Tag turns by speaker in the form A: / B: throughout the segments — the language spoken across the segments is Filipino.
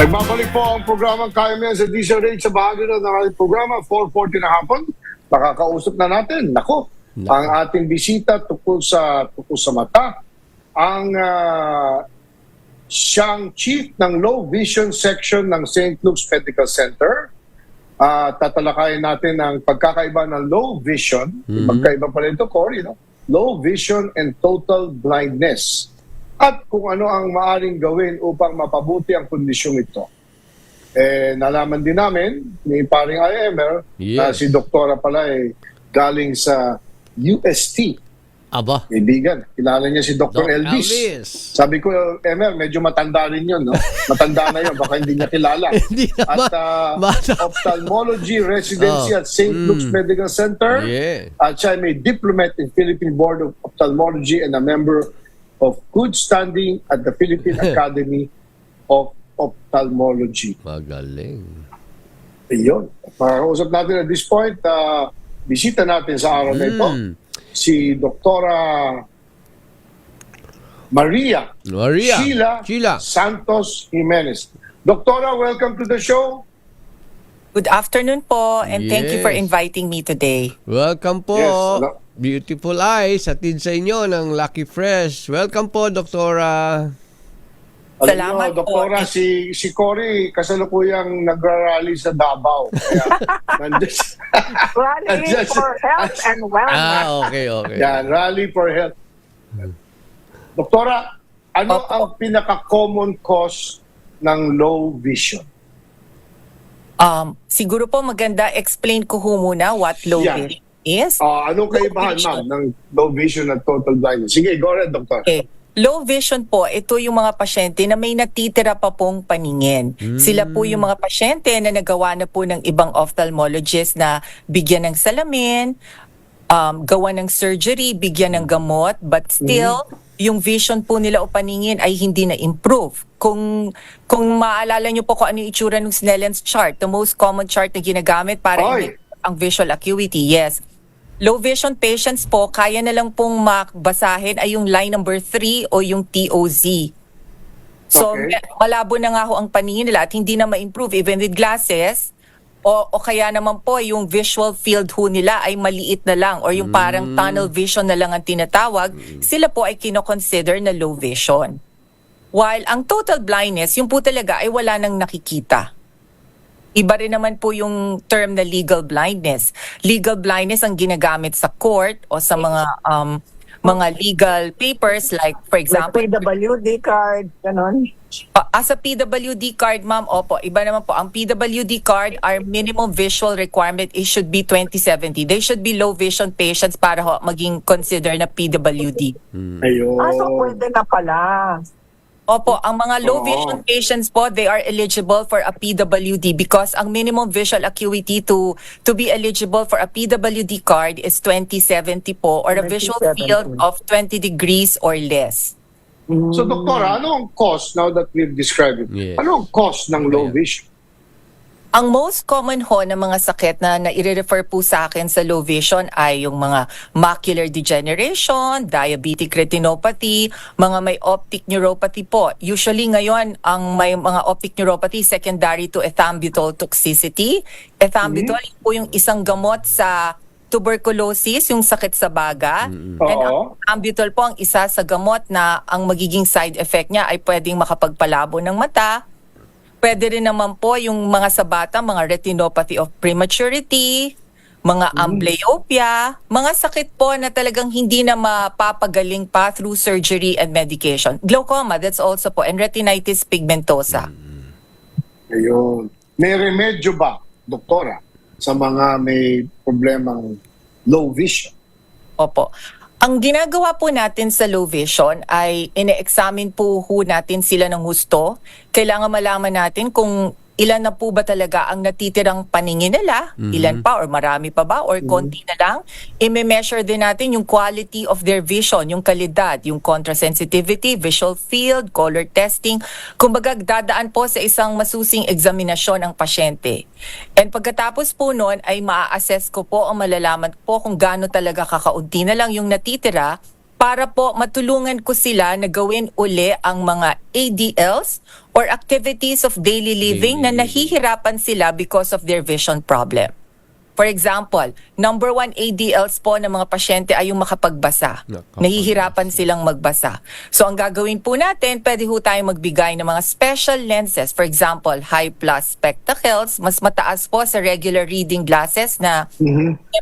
A: Nagbabalik po ang programang Kaya Mo Yan sa Diesel Rate sa bahagi na ng ating programa, 4.40 na hapon. Makakausap na natin, nako, ang ating bisita tungkol sa, tungkol sa mata, ang ah, siyang chief ng low vision section ng St. Luke's Medical Center. Ah, tatalakayin natin ang pagkakaiba ng low vision. Magkaiba pala ito, Cory, no? Low vision and total blindness. At kung ano ang maaring gawin upang mapabuti ang kondisyong ito. Eh, nalaman din namin ni paring IMR na
B: Yes.
A: si doktora pala ay galing sa UST.
B: Aba.
A: Kaibigan, kilala niya si Dr.
B: Doc
A: Elvis.
B: Elvis.
A: Sabi ko, Emer, medyo matanda rin yun, no? Matanda na yun, baka hindi niya kilala.
B: Hindi
A: At
B: naman.
A: ah,
B: Bata.
A: ophthalmology residency
B: Oh.
A: at St. Luke's
B: Mm.
A: Medical Center.
B: Yeah.
A: At siya ay may diplomat in Philippine Board of Ophthalmology and a member of good standing at the Philippine Academy of Ophthalmology.
B: Magaling.
A: Ayun. Makausap natin at this point, ah, bisita natin sa araw na ito,
B: Mm.
A: Si Doktora Maria
B: Maria.
A: Sheila,
B: Sheila.
A: Santos Jimenez. Doktora, welcome to the show.
C: Good afternoon po and thank you for
B: Yes.
C: inviting me today.
B: Welcome po.
A: Yes, hello.
B: Beautiful eyes. Atid sa inyo ng Lucky Fresh. Welcome po, Doktora.
A: Alam
C: Salamat
A: nyo,
C: po.
A: Doktora, si, si Cory kasalukuyang nagrarally sa Davao. Kaya.
D: Rally for health and wellness.
B: Ah, okay, okay.
A: Yan, rally for health. Doktora, ano
C: Opo.
A: ang pinaka-common cause ng low vision?
C: Um, siguro po maganda explain ko ho muna what low
A: Yeah.
C: vision is.
A: Ah, anong kaibahan, ma'am, ng low vision at total blindness? Sige, go ahead, Doktor.
C: Okay. Low vision po, ito yung mga pasyente na may natitira pa pong paningin. Sila po yung mga pasyente na nagawa na po ng ibang ophthalmologist na bigyan ng salamin, um, gawa ng surgery, bigyan ng gamot, but still, yung vision po nila o paningin ay hindi na-improve. Kung, kung maalala nyo po kung ano yung itsura ng Snellen's chart, the most common chart na ginagamit para
A: Oy.
C: ang visual acuity, yes. Low vision patients po, kaya na lang pong makbasahin ay yung line number 3 o yung TOZ. So,
A: Okay.
C: malabo na nga ho ang paningin nila at hindi na ma-improve even with glasses. O, o kaya naman po, yung visual field ho nila ay maliit na lang or yung parang tunnel vision na lang ang tinatawag, sila po ay kinoconsider na low vision. While ang total blindness, yung po talaga ay wala nang nakikita. Iba rin naman po yung term na legal blindness. Legal blindness ang ginagamit sa court o sa mga um, mga legal papers like for
D: Like
C: example
D: PWD card, ganon.
C: Uh, as a PWD card, ma'am, opo, iba naman po. Ang PWD card, our minimum visual requirement is should be 2070. They should be low vision patients para ho maging consider na PWD.
A: Ayun.
D: Ah, so pwede na pala.
C: Opo, ang mga low
A: Oo.
C: vision patients po, they are eligible for a PWD because ang minimum visual acuity to to be eligible for a PWD card is 2070 po or a visual
D: 2070.
C: field of 20 degrees or less.
A: So, Doktora, ano ang cause, now that we've described it,
B: Yes.
A: ano ang cause ng low vision?
C: Ang most common ho na mga sakit na nai-refer po sa akin sa low vision ay yung mga macular degeneration, diabetic retinopathy, mga may optic neuropathy po. Usually ngayon, ang may mga optic neuropathy secondary to ethambutol toxicity. Ethambutol po yung isang gamot sa tuberculosis, yung sakit sa baga. And
A: Oo.
C: ang ethambutol po ang isa sa gamot na ang magiging side effect niya ay pwedeng makapagpalabo ng mata, Pwede rin naman po yung mga sa bata, mga retinopathy of prematurity, mga amblyopia, mga sakit po na talagang hindi na mapapagaling pa through surgery and medication. Glaucoma, that's also po, and retinitis pigmentosa.
A: Ayun. May remedyo ba, Doktora, sa mga may problemang low vision?
C: Opo. Ang ginagawa po natin sa low vision ay ine-examine po ho natin sila ng husto. Kailangan malaman natin kung ilan na po ba talaga ang natitirang paningin nila, ilan pa or marami pa ba or konti na lang. I-measure din natin yung quality of their vision, yung kalidad, yung contrasensitivity, visual field, color testing. Kumbaga dadaan po sa isang masusing eksaminasyon ang pasyente. And pagkatapos po noon ay maa-assess ko po o malalaman po kung gaano talaga kakaunti na lang yung natitira para po matulungan ko sila na gawin uli ang mga ADLs or activities of daily living na
B: Daily living.
C: nahihirapan sila because of their vision problem. For example, number one ADLs po ng mga pasyente ay yung makapagbasa.
B: Nakapagbasa.
C: Nahihirapan silang magbasa. So ang gagawin po natin, pwede ho tayong magbigay ng mga special lenses. For example, high plus spectacles, mas mataas po sa regular reading glasses na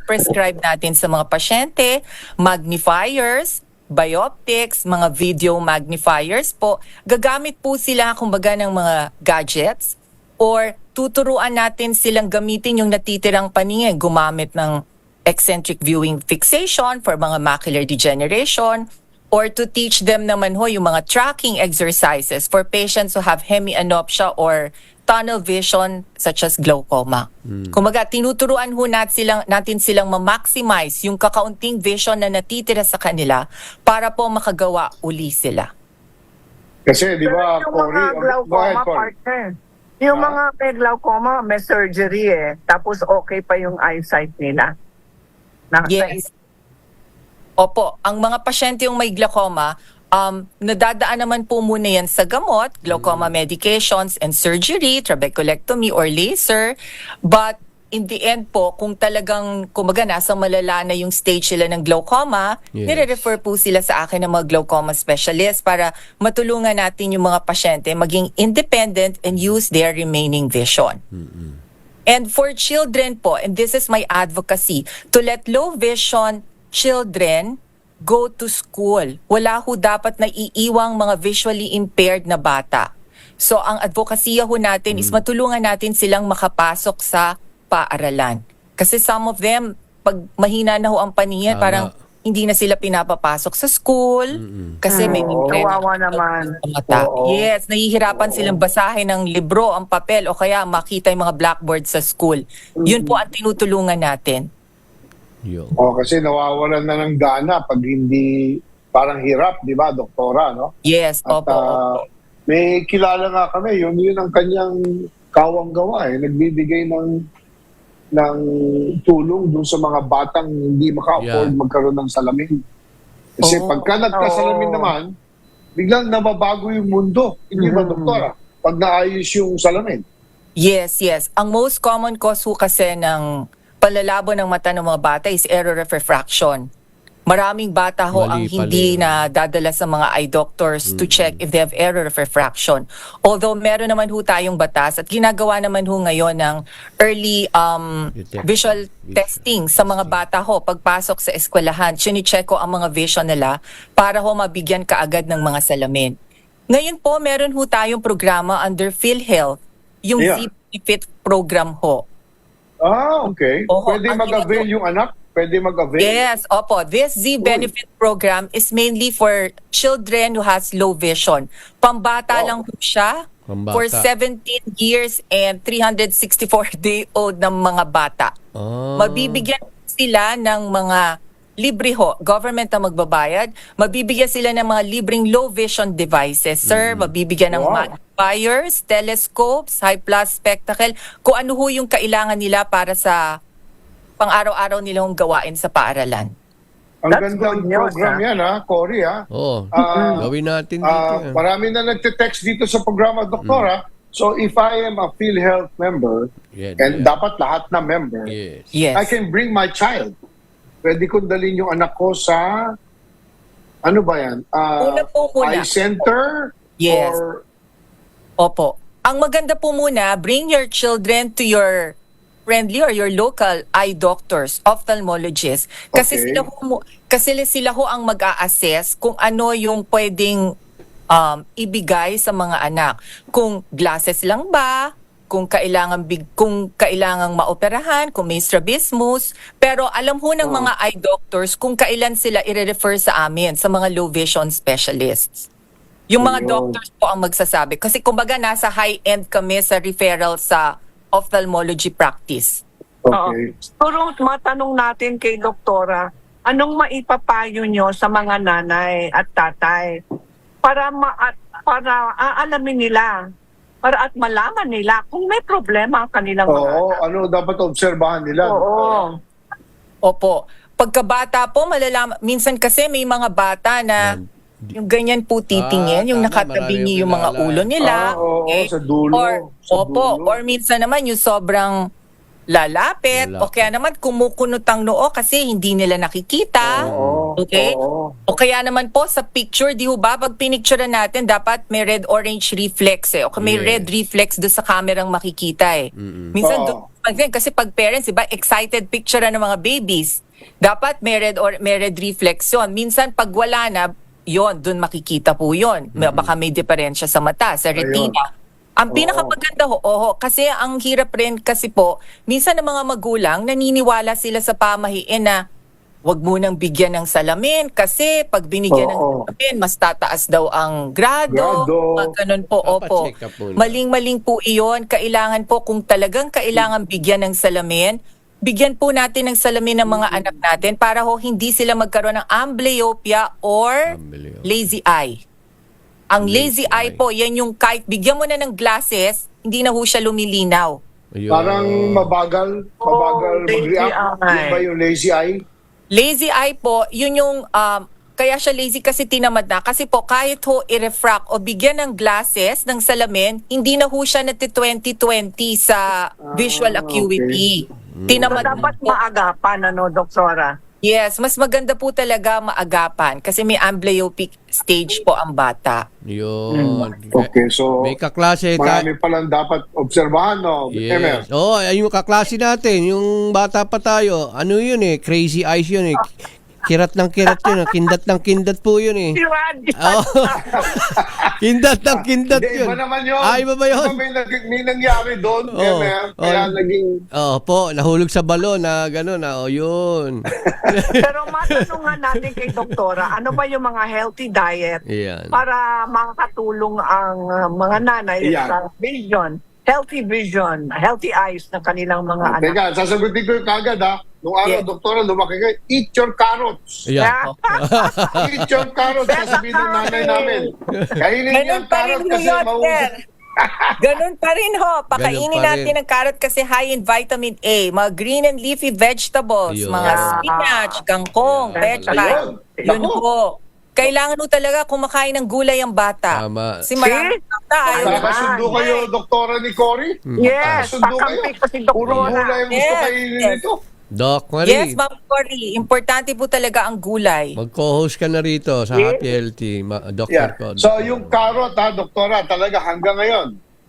C: prescribe natin sa mga pasyente, magnifiers, bioptics, mga video magnifiers po. Gagamit po sila kumbaga ng mga gadgets or tuturuan natin silang gamitin yung natitirang paningin, gumamit ng eccentric viewing fixation for mga macular degeneration or to teach them naman ho yung mga tracking exercises for patients who have hemianopsia or tunnel vision such as glaucoma. Kumaga, tinuturuan ho natin silang, natin silang ma-maximize yung kakaunting vision na natitira sa kanila para po makagawa uli sila.
A: Kasi, di ba,
D: Pero yung mga
A: ahead,
D: glaucoma partner. Yung
A: Ah.
D: mga may glaucoma, may surgery eh. Tapos okay pa yung eyesight nila. Na,
C: Yes. Opo, ang mga pasyente yung may glaucoma, um, nadadaan naman po muna yan sa gamot, glaucoma medications and surgery, trabeculectomy or laser. But in the end po, kung talagang kumaga nasa malala na yung stage sila ng glaucoma,
B: Yes.
C: nire-refer po sila sa akin ng mga glaucoma specialist para matulungan natin yung mga pasyente maging independent and use their remaining vision. And for children po, and this is my advocacy, to let low vision children go to school. Wala ho dapat na iiwang mga visually impaired na bata. So ang advokasya ho natin is matulungan natin silang makapasok sa paaralan. Kasi some of them, pag mahina na ho ang paningin,
B: Tama.
C: parang hindi na sila pinapapasok sa school kasi may
D: Oo,
C: impaired
D: kawawa naman.
C: mata.
A: Oo.
C: Yes, nahihirapan silang basahin ng libro, ang papel o kaya makita yung mga blackboard sa school. Yun po ang tinutulungan natin.
B: Yo.
A: Oh, kasi nawawalan na ng gana pag hindi parang hirap, di ba, doktora, no?
C: Yes,
A: At
C: opo. opo.
A: may kilala nga kami, yun yun ang kanyang kawang gawa eh. Nagbibigay ng ng tulong dun sa mga batang hindi maka-afford
B: Yeah.
A: magkaroon ng salamin. Kasi
C: Oh.
A: pagka nagkasalamin
D: Oh.
A: naman, biglang nababago yung mundo. Hindi ba,
D: Mhm.
A: doktora? Pag naayos yung salamin.
C: Yes, yes. Ang most common cause ho kasi ng palalabo ng mata ng mga bata is error of refraction. Maraming bata ho ang
B: Mali pala
C: hindi
B: yun.
C: na dadala sa mga eye doctors to check if they have error of refraction. Although meron naman ho tayong batas at ginagawa naman ho ngayon ng early um,
B: Detection.
C: visual testing sa mga bata ho pagpasok sa eskwelahan. Chine-check ko ang mga vision nila para ho mabigyan kaagad ng mga salamin. Ngayon po, meron ho tayong programa under PhilHealth, yung
A: Yeah.
C: Z-Benefit program ho.
A: Ah, okay.
C: Oo,
A: Pwede
C: ang
A: mag-avail
C: ginagawa-
A: yung anak? Pwede mag-avail?
C: Yes, opo. This Z-Benefit program is mainly for children who has low vision. Pambata lang po siya
B: Pambata.
C: for 17 years and 364 day old ng mga bata.
B: Ah.
C: Mabibigyan sila ng mga libre ho, government ang magbabayad, mabibigyan sila ng mga libreng low vision devices, sir, mabibigyan ng
A: Wow.
C: magnifiers, telescopes, high plus spectacle, kung ano ho yung kailangan nila para sa pang-araw-araw nilang gawain sa paaralan.
A: Ang
D: That's
A: gandang
D: news,
A: program
D: ah.
A: yan, ha, Cory, ha?
B: Oh,
A: Ah,
B: gawin natin dito.
A: Ah,
B: yan.
A: marami na nagte-text dito sa programa, Doktora. So if I am a PhilHealth member,
B: Yeah,
A: and
B: yeah.
A: dapat lahat na member,
B: Yes.
C: Yes.
A: I can bring my child. Pwede kong dalhin yung anak ko sa, ano ba yan?
C: Una po muna.
A: eye center?
C: Yes.
A: Or,
C: Opo. Ang maganda po muna, bring your children to your friendly or your local eye doctors, ophthalmologists. Kasi
A: Okay.
C: sila ho, kasi sila ho ang mag-a-assess kung ano yung pwedeng um, ibigay sa mga anak. Kung glasses lang ba, kung kailangan big kung kailangang maoperahan, kung may strabismus, pero alam ho ng mga eye doctors kung kailan sila i-refer sa amin sa mga low vision specialists. Yung mga
A: Ayun.
C: doctors po ang magsasabi. Kasi kumbaga nasa high-end kami sa referral sa ophthalmology practice.
A: okay.
D: Pero matanong natin kay doktora, anong maipapayo nyo sa mga nanay at tatay para ma at, para aalamin nila para at malaman nila kung may problema ang kanilang mga
A: Oo,
D: anak.
A: ano dapat obserbahan nila?
D: Oo.
C: Opo. pagkabata po, malalaman, minsan kasi may mga bata na yung ganyan po titingin,
B: Ah,
C: yung
B: tama,
C: nakatabi
B: marami
C: niyo
B: yung
C: mga
B: kilala.
C: ulo nila.
A: Ah, oo,
C: okay?
A: sa dulo,
C: Or,
A: sa
C: opo,
A: dulo.
C: or minsan naman yung sobrang lalapit,
B: Lalapit.
C: o kaya naman kumukunot ang noo kasi hindi nila nakikita.
A: Oo,
C: Okay?
A: oo.
C: O kaya naman po sa picture, di ho ba, pag pinicture natin, dapat may red-orange reflex eh. O may
B: Yes.
C: red reflex doon sa kamerang makikita eh. Minsan,
A: Oo.
C: doon, pag- kasi pag parents, di ba, excited picture ng mga babies, dapat may red, or, may red reflex yun. Minsan, pag wala na, yon doon makikita po yon Baka may diferensya sa mata, sa retina. Ang pinakamaganda ho, oho, kasi ang hirap rin kasi po, minsan ng mga magulang, naniniwala sila sa pamahiin na wag mo nang bigyan ng salamin kasi pag binigyan ng
A: Oo.
C: salamin, mas tataas daw ang grado.
A: Grado.
C: Mga ganun po, opo.
B: check up muna.
C: Maling-maling po iyon. Kailangan po, kung talagang kailangan bigyan ng salamin, bigyan po natin ng salamin ng mga anak natin para ho hindi sila magkaroon ng amblyopia or
B: Amblyopia.
C: lazy eye. Ang lazy,
B: Lazy
C: eye
B: eye.
C: po, yan yung kahit bigyan mo na ng glasses, hindi na ho siya lumilinaw.
B: Ayun.
A: Parang mabagal, mabagal
D: Oh, lazy
A: mag-react.
D: eye.
A: Yun ba yung lazy eye?
C: Lazy eye po, yun yung, um, kaya siya lazy kasi tinamad na. Kasi po, kahit ho i-refract o bigyan ng glasses, ng salamin, hindi na ho siya nati 2020 sa visual
A: Ah,
C: acuity.
D: So,
C: Tinamad na
D: dapat
C: po.
D: maagapan, ano, doktora?
C: Yes, mas maganda po talaga maagapan kasi may amblyopic stage po ang bata.
B: Yun.
A: Okay, so
B: May kaklase
A: marami
B: tayo.
A: palang dapat obserbahan, no? Emer?
B: Yes. Oo, oh, yung kaklase natin, yung bata pa tayo, ano yun eh, crazy eyes yun eh. Kirat ng kirat yun, ah. kindat ng kindat po yun eh.
D: Randy.
B: Oo. kindat ng kindat
A: Hindi,
B: yun.
A: iba naman yun.
B: Ah, iba ba yun?
A: May, nag- may nangyari doon,
B: Oo.
A: Emer. Kaya
B: Oo.
A: naging...
B: Oo po, nahulog sa balon na gano'n na, oh yun.
D: Pero matanong nga natin kay doktora, ano ba yung mga healthy diet
B: Yan.
D: para makakatulong ang uh, mga nanay
A: Iyan.
D: sa vision, healthy vision, healthy eyes ng kanilang mga anak.
A: Teka, sasagutin ko yung kagad, ha? Nung araw,
C: Yeah.
A: doktora, lumaki kayo, eat your carrots.
B: Ayan.
A: eat your carrots, sasabihin ng nanay namin. Kainin niyo ang
C: rin
A: carrot
C: ho
A: kasi
C: yun, sir. Ganun pa rin ho. Pakainin
B: pa
C: natin
B: rin.
C: ang carrot kasi high in vitamin A. Mga green and leafy vegetables,
B: Ayun.
C: mga spinach, kangkong.
B: Ayun.
C: Yun po. Kailangan mo talaga kumakain ng gulay ang bata.
B: Tama.
C: Kasi maraming
D: See?
C: bata ayaw na
A: Nakasundo
D: Ay.
A: kayo, doktora ni Cory?
D: Yes,
A: Nakasundo kayo.
D: si
A: Puro gulay ang gusto kainin nito.
B: Doc Marie,
C: Yes, Ma'am Cory. Importante po talaga ang gulay.
B: mag-co-host ka na rito sa
D: Yes.
B: Happy Healthy, ma- Dr.
A: Yeah.
B: ko.
A: So yung carrot ha, doktora, talaga hanggang ngayon.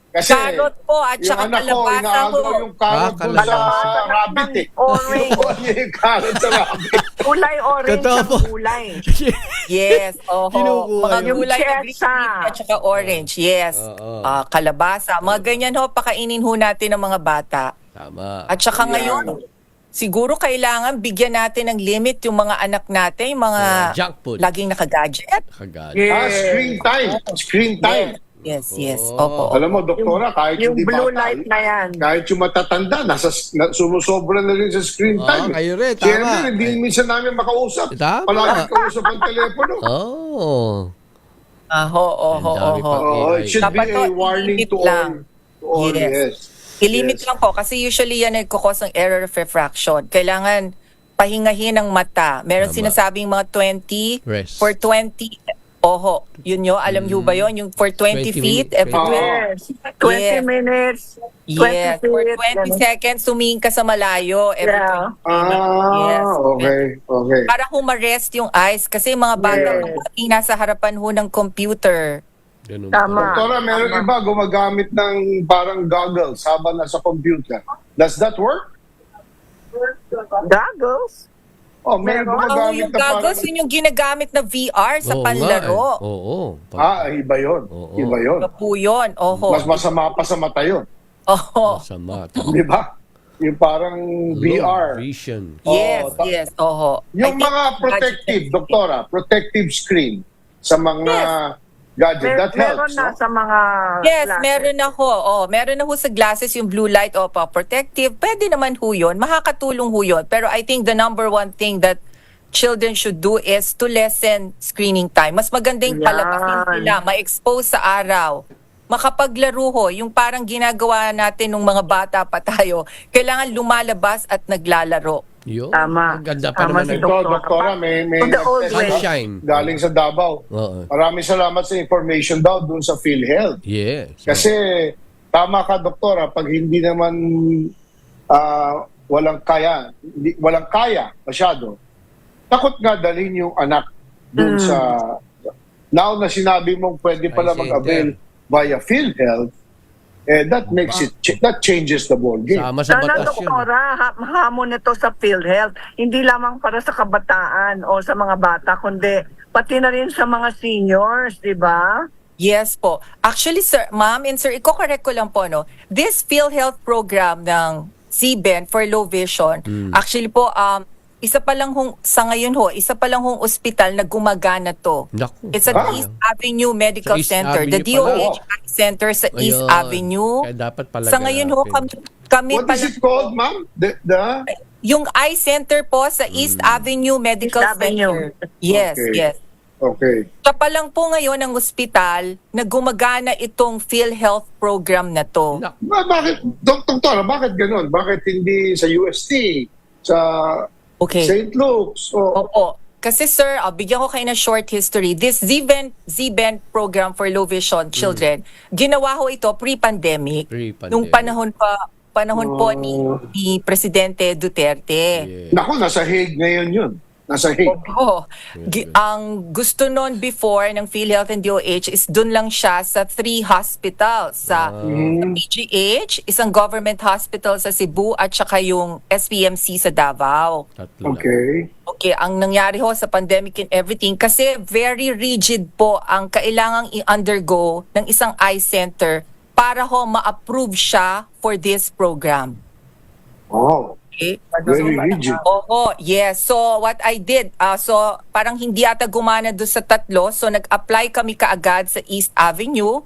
A: Kasi
C: Carrot po at saka kalabasa po.
A: yung carrot
B: Ah, kalabasa.
A: sa rabbit eh.
D: Orange.
A: Yung carrot sa rabbit.
D: Kulay orange
B: Totoo po.
D: gulay.
C: Yes, oho.
B: Kinukuha
C: Mga gulay na green at saka orange. Yes.
B: Oo.
C: Ah, kalabasa. Mga ganyan ho, pakainin ho natin ng mga bata.
B: Tama.
C: At saka
A: Yan.
C: ngayon, siguro kailangan bigyan natin ng limit yung mga anak natin, yung mga
B: Yeah, junk food.
C: laging nakagadget.
B: Kagad.
D: Yeah.
A: Ah, screen time. Screen time.
C: Yes, yes.
B: Oo.
C: Opo.
A: Alam mo, doktora, kahit
D: Yung
A: hindi
D: blue
A: bata,
D: light na yan.
A: kahit yung matatanda, nasa, na, sumusobra na rin sa screen
B: Oo,
A: time.
B: kayo rin, tama.
A: Henry, hindi minsan namin makausap.
B: Tama.
A: Palagi kausap ang telepono.
B: Oh.
C: Aho, oho,
B: Ang dami
C: oho.
B: pa.
A: Oh, it should
C: Dapat
A: be
C: to,
A: a warning to all.
C: lang.
A: To all,
C: Yes.
A: yes.
C: I-limit
A: Yes.
C: lang po kasi usually yan nagkukos ng error of refraction. Kailangan pahingahin ng mata. Meron
B: Tama.
C: sinasabing mga 20
B: Rest.
C: for 20 Oho, yun yo, alam nyo ba yun? Yung for 20,
B: 20
C: feet,
B: minutes,
C: every
B: 20.
D: Yes. 20
C: Yes.
D: minutes. 20
C: Yes, for
D: feet,
C: 20
D: ganun.
C: seconds, tumingin ka sa malayo. Every
D: Yeah.
C: 20 minutes. Yes.
A: Ah, okay, okay.
C: Para humarest yung eyes. Kasi mga bata,
D: Yes.
C: yes. nasa harapan ho ng computer.
B: Ganun
D: Tama.
A: Doktora, meron
D: Tama.
A: iba gumagamit ng parang goggles habang nasa computer. Does that work?
D: Goggles.
A: Oh, meron
D: Meron.
C: Oh,
A: gumagamit
C: yung
A: na parang...
C: goggles, yun yung ginagamit na VR sa
B: Oo nga
C: panlaro.
B: eh. Oo. Pa-
A: Ah, iba yun.
B: Oo.
A: Iba yun.
C: Ano po yun? Oho.
A: Mas masama pa sa mata yun.
C: Oho.
B: Masama.
A: Di ba? Yung parang VR.
B: Vision.
C: Yes,
A: Oo, ta-
C: yes. Oho. I
A: Yung
C: think
A: mga protective,
C: gadget-
A: doktora, protective screen sa mga gadget.
D: Mer-
A: That
D: meron
A: helps,
D: na
A: no?
D: sa mga
C: Yes,
D: classes.
C: meron na ho. Oh, meron na ho sa glasses yung blue light o pa protective. Pwede naman ho yun. Makakatulong ho yun. Pero I think the number one thing that children should do is to lessen screening time. Mas maganda yung
D: Yan.
C: palabasin sila, ma-expose sa araw. Makapaglaro ho, yung parang ginagawa natin nung mga bata pa tayo, kailangan lumalabas at naglalaro.
B: Yun.
D: Tama.
B: Ang Ganda pa
D: Tama
B: naman.
D: si
B: ng-
A: Ito,
D: Doktora.
A: may, may
D: the old
A: nag-test
D: way.
B: Sunshine.
A: galing sa Davao.
B: Oo.
A: Maraming salamat sa information daw dun sa PhilHealth.
B: Yes.
A: Kasi tama ka doktora, pag hindi naman ah, walang kaya, hindi, walang kaya masyado, takot nga dalhin yung anak dun
D: Mm.
A: sa now na sinabi mong pwede pala
B: Ay,
A: mag-avail via PhilHealth, eh, that makes it, ch- that changes the ball game.
B: Sama sa
D: Sana,
B: batas yun.
D: doktora, ha- hamon ito sa PhilHealth. Hindi lamang para sa kabataan o sa mga bata, kundi pati na rin sa mga seniors, di ba?
C: Yes po. Actually, sir, ma'am and sir, iko-correct ko lang po, no? This PhilHealth program ng CBEN for low vision, actually po, um, isa pa lang hong, sa ngayon ho, isa pa lang hong ospital na gumagana to.
B: Naku.
C: It's at
A: Ah.
C: East Avenue Medical
B: Sa East
C: Center.
B: Avenue
C: the
B: pala.
C: DOH Eye Center sa East
B: Ayun.
C: Avenue.
B: Kaya dapat pala
C: Sa ngayon ho, kami, kami
A: What is
C: pala,
A: it called, ma'am? The, the,
C: yung Eye Center po sa East Avenue Medical
D: East Avenue.
C: Center. Yes,
A: Okay.
C: yes.
A: okay.
C: Siya pa lang po ngayon ng ospital na gumagana itong PhilHealth program na to.
A: Ba- bakit, Dok- doktora, bakit ganun? Bakit hindi sa UST, sa
C: Okay.
A: St. Luke's? O,
C: Opo. Kasi sir, uh, bigyan ko kayo ng short history. This Z-Band, Z-Band program for low vision children, ginawa ho ito pre-pandemic.
B: Pre-pandemic.
C: Nung panahon pa panahon po ni,
A: Oh.
C: ni Presidente Duterte.
B: Yeah.
A: Naku, nasa Hague ngayon yun. Nasa Hague.
C: Opo. Gi- ang gusto noon before ng PhilHealth and DOH is dun lang siya sa three hospitals. Sa. PGH, isang government hospital sa Cebu at saka yung SPMC sa Davao.
B: Tatlo lang.
A: Okay.
C: Okay, ang nangyari ho sa pandemic and everything, kasi very rigid po ang kailangang i-undergo ng isang eye center para ho ma-approve siya for this program.
A: Oh,
C: Okay?
A: very rigid.
C: Oo, yes. So what I did, uh, so parang hindi ata gumana doon sa tatlo, so nag-apply kami kaagad sa East Avenue.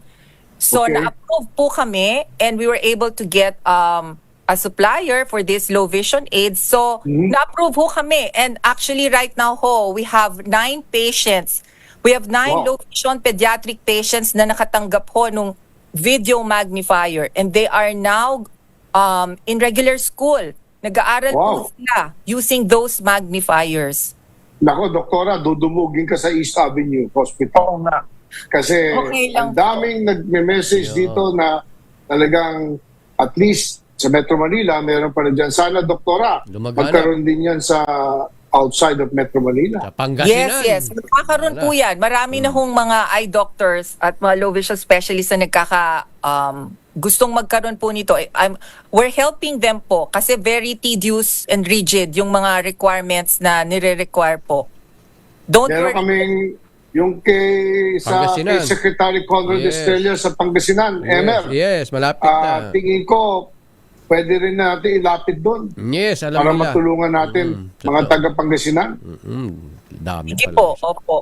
C: So
A: Okay.
C: na-approve po kami and we were able to get um, a supplier for this low vision aids. So
A: Mhm.
C: na-approve ho kami and actually right now ho, we have nine patients. We have nine
A: Wow.
C: low vision pediatric patients na nakatanggap ho nung video magnifier and they are now um, in regular school. Nag-aaral po
A: Wow.
C: sila using those magnifiers.
A: Nako, doktora, dudumugin ka sa East Avenue Hospital.
D: Oo nga.
A: Kasi
C: Okay
A: ang daming nagme-message
B: Yeah.
A: dito na talagang at least sa Metro Manila, meron pa rin dyan. Sana, doktora,
B: Lumagana.
A: magkaroon din yan sa outside of Metro Manila.
B: Pangasinan.
C: Yes, yes. Magkakaroon po yan. Marami na hong mga eye doctors at mga low vision specialists na nagkaka, um, gustong magkaroon po nito. Eh, I'm, we're helping them po kasi very tedious and rigid yung mga requirements na nire-require po. Don't
A: Meron
C: worry.
A: kaming yung kay sa
B: Pangasinan.
A: kay Secretary Conrad
B: Yes.
A: Estrella sa Pangasinan,
B: Yes,
A: Emer.
B: yes, malapit
A: Ah,
B: na.
A: tingin ko pwede rin natin ilapit doon
B: Yes, alam
A: para
B: nila.
A: matulungan natin
B: Mm,
A: mga
B: totoo.
A: taga Pangasinan.
B: Mm, dami
C: Sige
B: pala.
C: po, opo.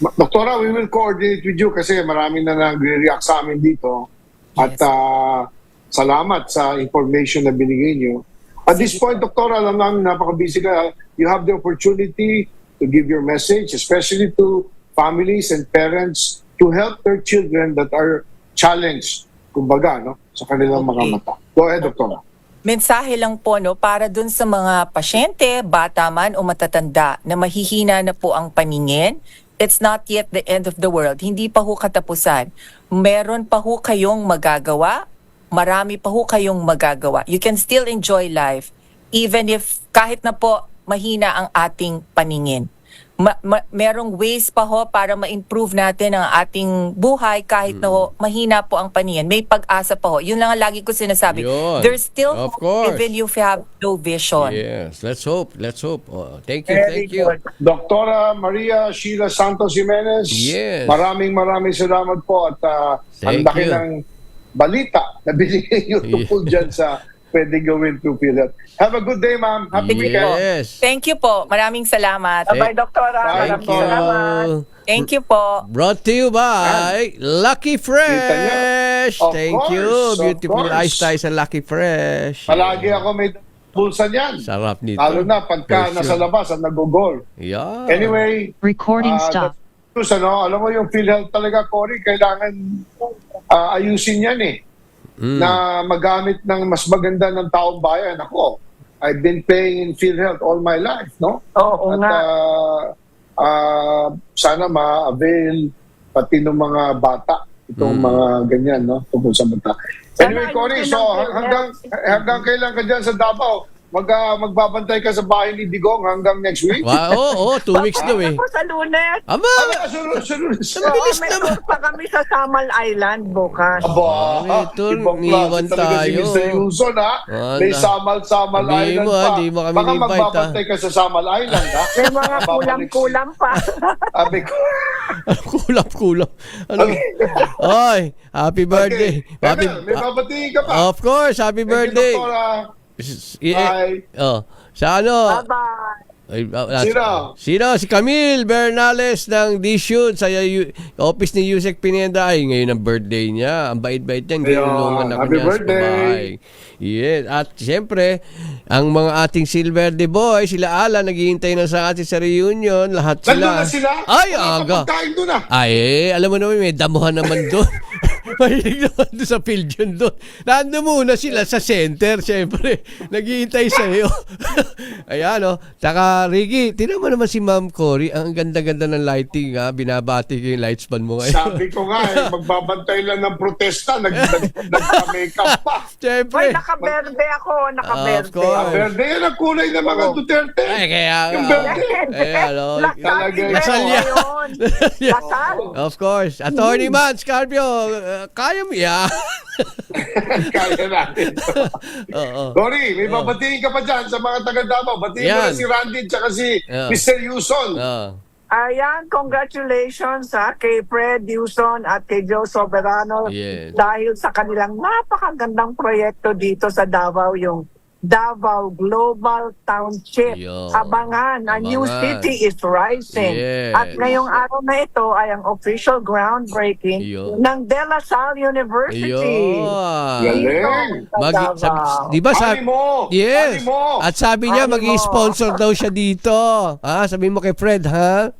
A: Ma- Doktora, we will coordinate with you kasi marami na nagre-react sa amin dito. At ah, salamat sa information na binigay niyo. At this point, Doktora, alam namin napaka-busy ka. You have the opportunity to give your message, especially to families and parents to help their children that are challenged, kumbaga, no, sa kanilang mga
C: Okay.
A: mata. Go ahead, Doktora.
C: Mensahe lang po no para dun sa mga pasyente, bata man o matatanda na mahihina na po ang paningin. It's not yet the end of the world. Hindi pa ho katapusan. Meron pa ho kayong magagawa. Marami pa ho kayong magagawa. You can still enjoy life even if kahit na po mahina ang ating paningin. Ma- ma- merong ways pa ho para ma-improve natin ang ating buhay kahit na ho mahina po ang paningin. May pag-asa pa ho. Yun lang ang lagi ko sinasabi.
B: Yun.
C: There's still
B: Of
C: hope
B: course.
C: even if you have low vision.
B: Yes, let's hope. Let's hope. Oh, thank you,
D: Very
B: thank you.
A: Doktora Maria Sheila Santos Jimenez,
B: Yes.
A: maraming maraming salamat po at ah, ang
B: Thank
A: laki
B: you.
A: ng balita na binigay niyo tungkol dyan sa pwede gawin through PhilHealth. Have a good day, ma'am. Happy weekend.
B: Yes.
C: Thank you po. Maraming salamat.
D: Bye-bye, Doktora.
A: Thank
D: Maraming
B: Thank
D: salamat.
B: you.
C: Thank you po.
B: Brought to you by Lucky Fresh.
A: Of
B: Thank
A: course,
B: you.
A: of
B: Beautiful
A: course.
B: eyes tayo sa Lucky Fresh.
A: Palagi ako may bulsa niyan.
B: Sarap nito.
A: Lalo na pagka
B: For
A: nasa
B: sure.
A: labas at nag-goal.
B: Yeah.
A: Anyway,
E: Recording
A: ah,
E: stop.
A: Terus, ano, alam mo yung PhilHealth talaga, Cory, kailangan ah, ayusin yan eh.
B: Mm.
A: na magamit ng mas maganda ng taong bayan. Ako, I've been paying in PhilHealth all my life, no?
D: Oo
A: At
D: nga.
A: ah, ah, sana ma-avail pati ng mga bata itong mga ganyan, no? Tungkol sa mata.
D: Sana
A: Anyway, Cory,
D: ayusin
A: so
D: ng
A: hang- hanggang, hanggang kailan ka dyan sa Davao? Mag, ah, magbabantay ka sa bahay ni Digong hanggang next week?
B: Wow, oo, oh, two weeks daw eh.
D: Ako sa lunes.
B: Aba,
A: Ah, sunod, sunod.
D: Oo,
B: bilis naman.
D: tour pa kami sa Samal Island bukas.
A: Aba,
B: Ay, tol,
A: ibang
B: iwan
A: klase
B: tayo.
A: Si Mr. Yuson, ha? May Samal-Samal Island
B: mo,
A: pa.
B: di mo kami
A: Baka
B: ni-invite,
A: magbabantay ka sa Samal Island, ha?
D: May mga kulam-kulam pa.
A: Sabi ko.
B: kulam-kulam. Ano? Oy, happy birthday.
A: Okay.
B: Happy,
A: may babatiin ka pa.
B: of course, happy
A: Thank you,
B: S- eh,
A: Bye.
B: Oh, sa ano?
D: Bye-bye.
B: Ay, ah,
A: Sino?
B: Sino? Si Camille Bernales ng D-Shoot sa office ni Yusek Pineda. Ay, ngayon ang birthday niya. Ang bait-bait niya.
A: Ayun,
B: Ginulungan ako
A: happy
B: niya sa
A: birthday.
B: bahay. Yes. At siyempre, ang mga ating Silver de Boy, sila Ala, naghihintay na sa atin sa reunion. Lahat sila.
A: Nandun na sila?
B: Ay,
A: Wala
B: aga.
A: Pagkain doon, ah.
B: Ay, eh, alam mo naman, may damuhan naman doon. Mahilig naman doon sa field yun doon. Nando muna sila sa center, syempre. Naghihintay sa iyo. Ayan, no. Taka, Ricky, tinan mo naman si Ma'am Cory. Ang ganda-ganda ng lighting, ha. Binabati ko yung lights ban mo ngayon.
A: Sabi ko nga, eh, magbabantay lang ng protesta. Nag, nag, nagka-makeup pa.
B: Syempre.
D: Ay, nakaberde ako.
B: Of
D: Nakaberde.
B: course.
A: Ah, Verde yan ang kulay ng mga Duterte.
B: Ay, kaya
A: Yung verde.
B: Eh, ano.
A: Talaga yan.
B: Lasal yan.
D: Lasal.
B: Of course. Attorney Man, Scarpio, uh, kaya mo yan.
A: Kaya natin.
B: Oo.
A: Dory, may babatiin ka pa dyan sa mga taga Davao. Batiin mo
B: Yan.
A: na si Randy at si
B: Yeah.
A: Mr. Yuson.
B: Oo.
D: Ayan, congratulations ha, kay Fred Houston at kay Joe Soberano
B: Yes.
D: dahil sa kanilang napakagandang proyekto dito sa Davao, yung Davao Global Township.
B: Yo.
D: Abangan, a new
B: Abangan.
D: city is rising.
B: Yes.
D: At ngayong araw na ito ay ang official groundbreaking
B: Yo.
D: ng De La Salle University.
B: Yun.
A: Galing.
B: Mag,
D: Davao.
B: sab- di ba sabi,
A: Ani mo!
B: Yes.
A: Ani mo!
B: At sabi niya,
D: Ani mo.
B: mag-sponsor daw siya dito. Ha? Sabi mo kay Fred, ha?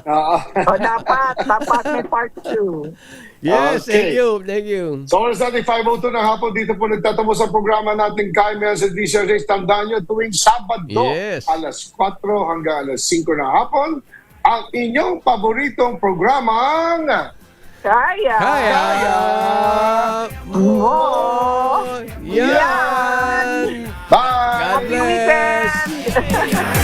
A: Ah,
D: O dapat, dapat may part 2.
B: yes, thank
A: Okay.
B: you, thank you.
A: So oras natin 5.02 ng hapon dito po nagtatapos ang programa natin kay sa DC Race. Tandaan nyo tuwing Sabado
B: Yes.
A: alas 4 hanggang alas 5 ng hapon ang inyong paboritong programang
D: Kaya.
B: Kaya.
D: Mo.
B: Yan.
A: Bye!
B: God
D: Happy
B: bless.
D: weekend!